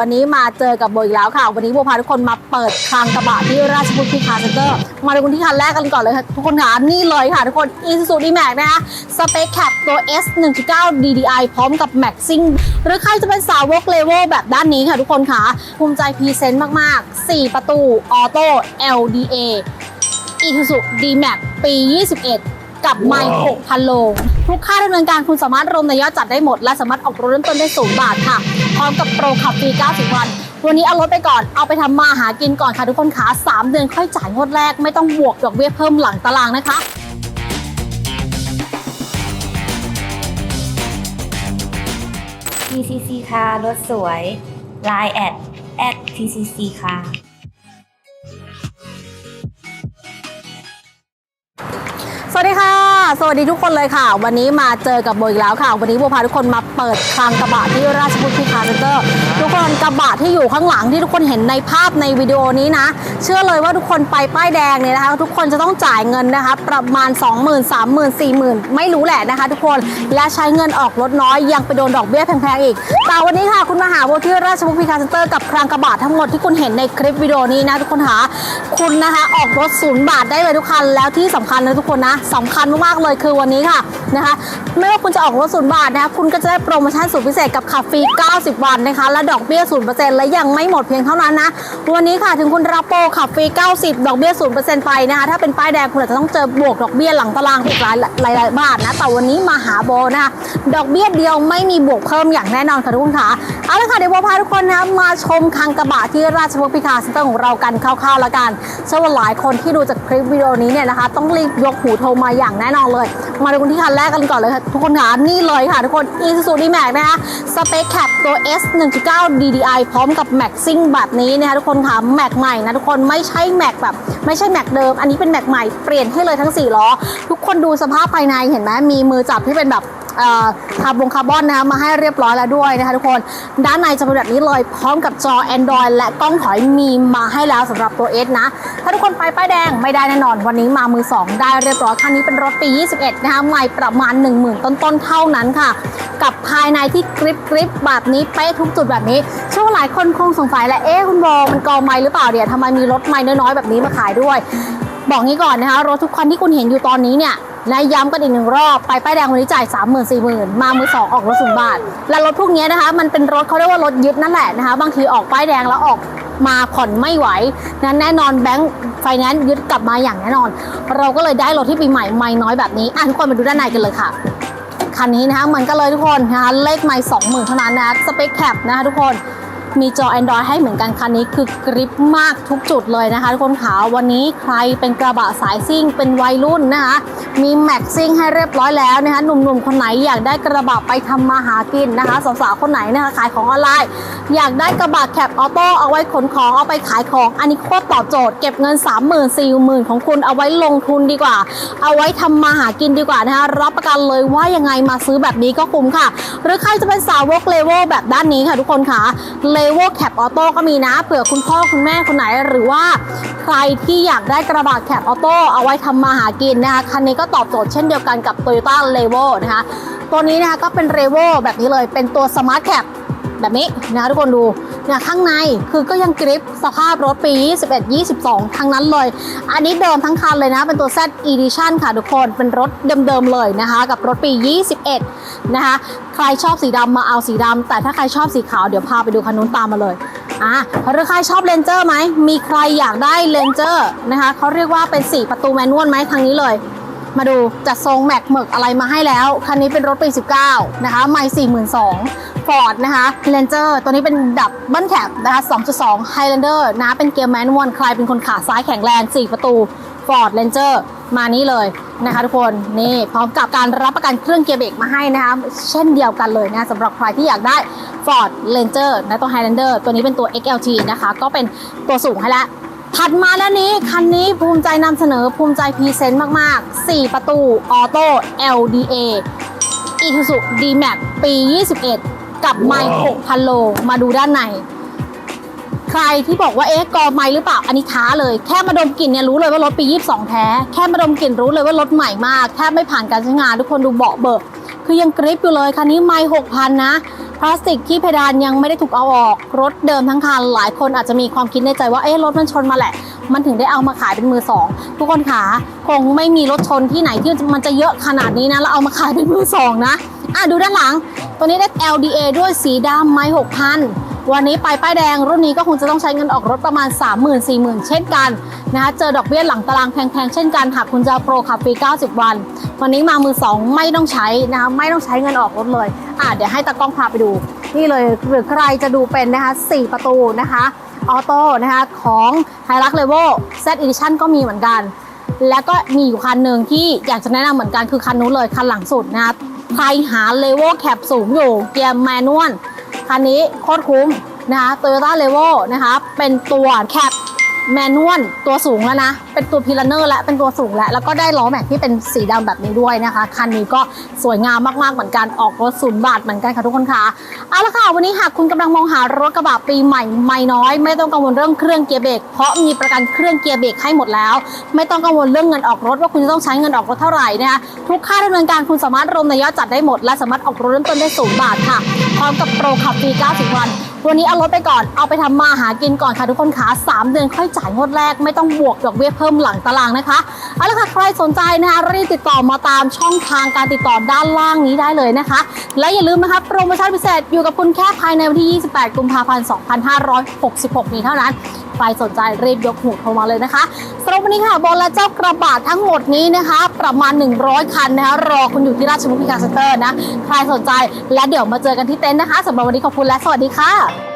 วันนี้มาเจอกับโบอีกแล้วค่ะ วันนี้โบพาทุกคนมาเปิดคลังกระบะที่ราชบุรีคาร์เซนเตอร์มาดูกันที่คันแรกกันก่อนเลยค่ะ ทุกคนค่ะนี่เลยค่ะทุกคน Isuzu D-Max นะคะสเปคแคปตัว S 1.9 DDI พร้อมกับ Maxing หรือใครจะเป็นสาวกเลเวลแบบด้านนี้ค่ะทุกคนค่ะ ภูมิใจพรีเซนต์มาก ๆ 4 ประตูออโต้ LDA Isuzu D-Max ปี 21 กับไม่6,000 โล ทุกค่าดำเนินการคุณสามารถรวมในยอดจัดได้หมด และสามารถออกรถเริ่มต้นได้ศูนย์บาทค่ะ พร้อมกับโปรขับฟรี 90 วัน วันนี้เอารถไปก่อน เอาไปทำมาหากินก่อนค่ะทุกคนขา3เดือนค่อยจ่ายงวดแรก ไม่ต้องบวกดอกเบี้ยเพิ่มหลังตารางนะคะ TCC ค่ะรถสวย Line แอดแอด TCC ค่ะ สวัสดีค่ะ สวัสดีทุกคนเลยค่ะ วันนี้มาเจอกับโบอีกแล้วค่ะ วันนี้โบพาทุกคนมาเปิดคลังกระบะที่ราชบุรีคาร์เซ็นเตอร์ทุกคนกระบะที่อยู่ข้างหลังที่ทุกคนเห็นในภาพในวิดีโอนี้นะ เชื่อเลยว่าทุกคนไปป้ายแดงเนี่ยนะคะ ทุกคนจะต้องจ่ายเงินนะคะ ประมาณ 2 0 0 0 0 3 0 0 0 0 4 0,000 ไม่รู้แหละนะคะ ทุกคนและใช้เงินออกรถน้อยยังไปโดนดอกเบี้ยแพงๆอีกแต่วันนี้ค่ะคุณมาหาโบที่ราชบุรีคาร์เซ็นเตอร์กับคลังกระบะทั้งหมดที่คุณเห็นในคลิปวิดีโอนี้นะทุกคนค่ะคุณนะคะออกรถศูนย์บาทได้เลยทุกคันแล้วที่สำคัญนะทุกคนนะสำคัญมากๆเลยคือวันนี้ค่ะนะคะไม่ว่าคุณจะออกรถศูนย์บาทนะคะคุณก็จะได้โปรโมชั่นสุดพิเศษกับขับฟรี 90 วันนะคะ และดอกเบี้ย0%และยังไม่หมดเพียงเท่านั้นนะ วันนี้ค่ะถึงคุณรับโปรขับฟรี 90 ดอกเบี้ย0%ไปนะคะถ้าเป็นป้ายแดงคุณอาจจะต้องเจอบวกดอกเบี้ยหลังตารางอีกหลายหลายหลายบาทนะแต่วันนี้มาหาโบนะคะดอกเบี้ยเดียวไม่มีบวกเพิ่มอย่างแน่นอนค่ะทุกคนค่ะเอาละค่ะเดี๋ยวโบพาทุกคนนะมาชมคังกระบะที่ราชบุรีคาร์เซ็นเตอร์ของเรากันคร่าวๆแล้วกันเชื่อว่าหลายคนที่ดูจากคลิปวิดีโอนี้เนี่ยนะคะ ต้องรีบยกหูโทรมาอย่างแน่นอนเลย มาดูคนที่คันแรกกันก่อนเลยค่ะทุกคนค่ะนี่เลยค่ะทุกคน Isuzu D-Max นะคะสเปคแคปตัว S 1.9 DDI พร้อมกับ Maxing แบบนี้นะคะทุกคนค่ะแม็กใหม่นะทุกคนไม่ใช่แม็กแบบ ไม่ใช่แม็กเดิม อันนี้เป็นแม็กใหม่เปลี่ยนให้เลยทั้ง4ล้อทุกคนดูสภาพภายในเห็นไหมมีมือจับที่เป็นแบบ คาร์บอนคาร์บอนนะคะมาให้เรียบร้อยแล้วด้วยนะคะทุกคน ด้านในจะเป็นแบบนี้เลยพร้อมกับจอ Android และกล้องถอยมีมาให้แล้วสำหรับตัว S นะ ถ้าทุกคนไปป้ายแดงไม่ได้แน่นอน วันนี้มามือ 2 ได้เรียบร้อยคันนี้เป็นรถปี 21 นะคะใหม่ประมาณ 10,000 ต้นๆเท่านั้นค่ะ กับภายในที่กริบกริบแบบนี้เป๊ะทุกจุดแบบนี้เชื่อว่าหลายคนคงสงสัยแหละเอ๊ะคุณโบมันกอไม้หรือเปล่าเดี๋ยวทำไมมีรถไม้น้อยๆแบบนี้มาขายด้วย บอกงี้ก่อนนะคะรถทุกคันที่คุณเห็นอยู่ตอนนี้เนี่ย และย้ำกันอีกหนึ่งรอบ ไปป้ายแดงวันนี้จ่าย3 0 0 0 0 4 0 0 0 มามือสองออกรถศูนย์บาท และรถพวกนี้นะคะ มันเป็นรถเขาเรียกว่ารถยึดนั่นแหละนะคะ บางทีออกป้ายแดงแล้วออกมาผ่อนไม่ไหว นั้นแน่นอนแบงค์ไฟแนนซ์ยึดกลับมาอย่างแน่นอน เราก็เลยได้รถที่ปีใหม่ไม่น้อยแบบนี้อะทุกคนมาดูด้านในกันเลยค่ะคันนี้นะคะเหมือนกันเลยทุกคนนะคะเลขไม่สองหมื่นเท่านั้นนะสเปคแคปนะคะทุกคน มีจอ Android ให้เหมือนกันคันนี้คือกริปมากทุกจุดเลยนะคะทุกคนขาวันนี้ใครเป็นกระบะสายซิ่ง เป็นวัยรุ่นนะคะมีแม็กซิ่งให้เรียบร้อยแล้วนะคะหนุ่มๆคนไหนอยากได้กระบะไปทำมาหากินนะคะสาวๆคนไหนนะคะขายของออนไลน์ อยากได้กระบะแคปออโต้เอาไว้ขนของเอาไปขายของ อันนี้โคตรตอบโจทย์เก็บเงิน 3 0 0 0 0 4 0 0 0 0ของคุณเอาไว้ลงทุนดีกว่า เอาไว้ทำมาหากินดีกว่านะคะรับประกันเลยว่ายังไงมาซื้อแบบนี้ก็คุ้มค่ะ หรือใครจะเป็นสาวกเลเวลแบบด้านนี้ค่ะทุกคนค่ะเลเวลแคปออโต้ก็มีนะ เผื่อคุณพ่อคุณแม่คนไหนหรือว่าใครที่อยากได้กระบะแคปออโต้เอาไว้ทำมาหากินนะคะคันนี้ก็ตอบโจทย์เช่นเดียวกันกับ Toyota l e v o นะคะ ตัวนี้นะคะก็เป็น r e v o แบบนี้เลยเป็นตัวสมาร์ทแคป แบบนี้นะทุกคนดูเนี่ยข้างในคือก็ยังกริปสภาพรถปี 21 22 ทั้งนั้นเลย อันนี้เดิมทั้งคันเลยนะ เป็นตัว Z Edition ค่ะทุกคนเป็นรถเดิมๆเลยนะคะ กับรถปี 21 นะคะ ใครชอบสีดำมาเอาสีดำแต่ถ้าใครชอบสีขาวเดี๋ยวพาไปดูคันนู้นตามมาเลยอะหรือใครชอบเลนเจอร์ไหมมีใครอยากได้เลนเจอร์นะคะเขาเรียกว่าเป็น 4 ประตูแมนนวลไหมทางนี้เลย มาดูจัดทรงแม็กหมึกอะไรมาให้แล้ว คันนี้เป็นรถปี 19 นะคะ ไม่ 42,000ฟอร์ดนะคะเลนเจอร์ตัวนี้เป็นดับเบิลแคปนะคะ 2.2 Highlander นะเป็นเกียร์แมนนวลใครเป็นคนขาซ้ายแข็งแรง 4 ประตู Ford Ranger มานี้เลยนะคะทุกคนนี่พร้อมกับการรับประกันเครื่องเกียร์เบรกมาให้นะคะเช่นเดียวกันเลยนะสำหรับใครที่อยากได้ Ford Ranger และตัว Highlander ตัวนี้เป็นตัว XLT นะคะ ก็เป็นตัวสูงให้แล้ว ถัดมาด้านนี้คันนี้ภูมิใจนำเสนอภูมิใจพรีเซนต์มาก ๆ 4 ประตูออโต้ LDA Isuzu D-Max ปี 21 กับไม่6,000 โล มาดูด้านใน ใครที่บอกว่าเอ๊ะกอไม่หรือเปล่า อันนี้ท้าเลย แค่มาดมกลิ่นเนี่ยรู้เลยว่ารถปี 22 แท้ แค่มาดมกลิ่นรู้เลยว่ารถใหม่มาก แทบไม่ผ่านการใช้งาน ทุกคนดูเบาะเบิก คือยังกริปอยู่เลย คันนี้ไม่6,000 นะ พลาสติกที่เพดานยังไม่ได้ถูกเอาออก รถเดิมทั้งคันหลายคนอาจจะมีความคิดในใจว่าเอ๊ะรถมันชนมาแหละ มันถึงได้เอามาขายเป็นมือสองทุกคนขาคงไม่มีรถชนที่ไหนที่มันจะเยอะขนาดนี้นะแล้วเอามาขายเป็นมือสองนะอะดูด้านหลัง ตัวนี้ได้ LDA ด้วยสีดำไม้6,000 วันนี้ไปป้ายแดงรุ่นนี้ก็คงจะต้องใช้เงินออกรถประมาณ 30,000 40,000เช่นกันนะคะเจอดอกเบี้ยหลังตารางแพงๆ เช่นกันหากคุณจะเอโปรขับฟรี 90 วัน วันนี้มามือ 2 ไม่ต้องใช้นะคะไม่ต้องใช้เงินออกรถเลยอะเดี๋ยวให้ตากล้องพาไปดู นี่เลยหรือใครจะดูเป็นนะคะ4ประตูนะคะออโต้นะคะของ h i l u x Level Z Edition ก็มีเหมือนกัน แล้วก็มีอยู่คันหนึ่งที่อยากจะแนะนำเหมือนกันคือคันนู้นเลยคันหลังสุดนะคะใครหาเลเวลแคปสูงอยู่เกียร์แมนนวล คันนี้โคตรคุ้มนะคะ Toyota l e v e l นะคะเป็นตัวแคปแมนนวลตัวสูงแล้วนะ เป็นตัวพิลเนอร์และเป็นตัวสูงแล้ว แล้วก็ได้ล้อแม็กที่เป็นสีดำแบบนี้ด้วยนะคะ คันนี้ก็สวยงามมากๆเหมือนกันออกรถศูนย์บาทเหมือนกันค่ะทุกคนค่ะเอาละค่ะวันนี้หากคุณกำลังมองหารถกระบะปีใหม่ไม่น้อย ไม่ต้องกังวลเรื่องเครื่องเกียร์เบรกเพราะมีประกันเครื่องเกียร์เบรกให้หมดแล้ว ไม่ต้องกังวลเรื่องเงินออกรถว่าคุณจะต้องใช้เงินออกรถเท่าไหร่นะคะทุกค่าดำเนินการคุณสามารถรวมในยอดจัดได้หมด และสามารถออกรถเริ่มต้นได้ศูนย์บาทค่ะ ร้อมกับโปรขับฟรี90 วัน วันนี้เอารถไปก่อน เอาไปทำมาหากินก่อนค่ะทุกคนขา3เดือนค่อยจ่ายงวดแรกไม่ต้องบวกดอกเบี้ยเพิ่มหลังตารางนะคะเอาละค่ะใครสนใจนะคะรีบติดต่อมาตามช่องทางการติดต่อด้านล่างนี้ได้เลยนะคะ และอย่าลืมนะคะโปรโมชั่นพิเศษอยู่กับคุณแค่ภายในวันที่ 28 กุมภาพันธ์ 2566 นี้เท่านั้นใครสนใจรีบยกหูโทรมาเลยนะคะสำหรับวันนี้ค่ะบอลและเจ้ากระบะทั้งหมดนี้นะคะ ประมาณ 100 คันนะคะรอคุณอยู่ที่ราชบุรีการ์เซ็นเตอร์นะ ใครสนใจและเดี๋ยวมาเจอกันที่เต็นท์นะคะสำหรับวันนี้ขอบคุณและสวัสดีค่ะ